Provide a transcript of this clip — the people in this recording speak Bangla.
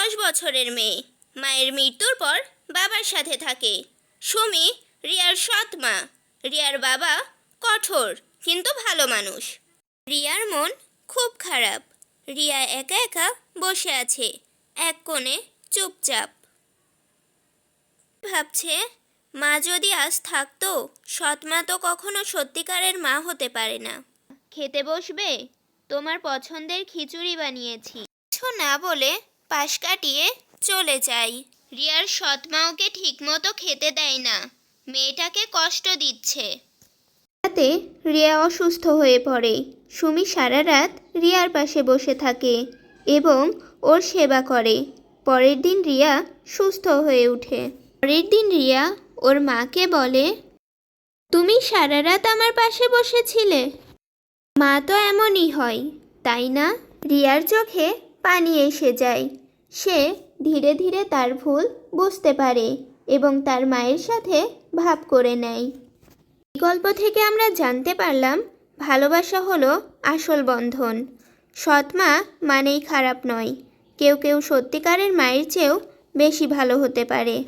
দশ বছরের মেয়ে। মায়ের মৃত্যুর পর বাবার সাথে থাকে। সুমি রিয়ার সৎ মা। রিয়ার বাবা কঠোর, কিন্তু ভালো মানুষ। রিয়ার মন খুব খারাপ। রিয়া একা একা বসে আছে, এক কোণে চুপচাপ। ভাবছে, মা যদি আজ থাকতো, সৎ মা তো কখনো সত্যিকারের মা হতে পারে না। খেতে বসবে? তোমার পছন্দের খিচুড়ি বানিয়েছি। কিছু না বলে পাশ কাটিয়ে চলে যাই। রিয়ার সৎ মা ওকে ঠিকমতো খেতে দেয় না। মেয়েটাকে কষ্ট দিচ্ছে। রাতে রিয়া অসুস্থ হয়ে পড়ে। সুমি সারা রাত রিয়ার পাশে বসে থাকে এবং ওর সেবা করে। পরের দিন রিয়া সুস্থ হয়ে ওঠে। পরের দিন রিয়া ওর মাকে বলে, তুমি সারা রাত আমার পাশে বসেছিলে। মা তো এমনই হয়, তাই না? রিয়ার চোখে পানি এসে যায়। সে ধীরে ধীরে তার ভুল বুঝতে পারে এবং তার মায়ের সাথে ভাব করে নেয়। গল্প থেকে আমরা জানতে পারলাম, ভালোবাসা হলো আসল বন্ধন। সৎ মা মানেই খারাপ নয়। কেউ কেউ সত্যিকারের মায়ের চেয়েও বেশি ভালো হতে পারে।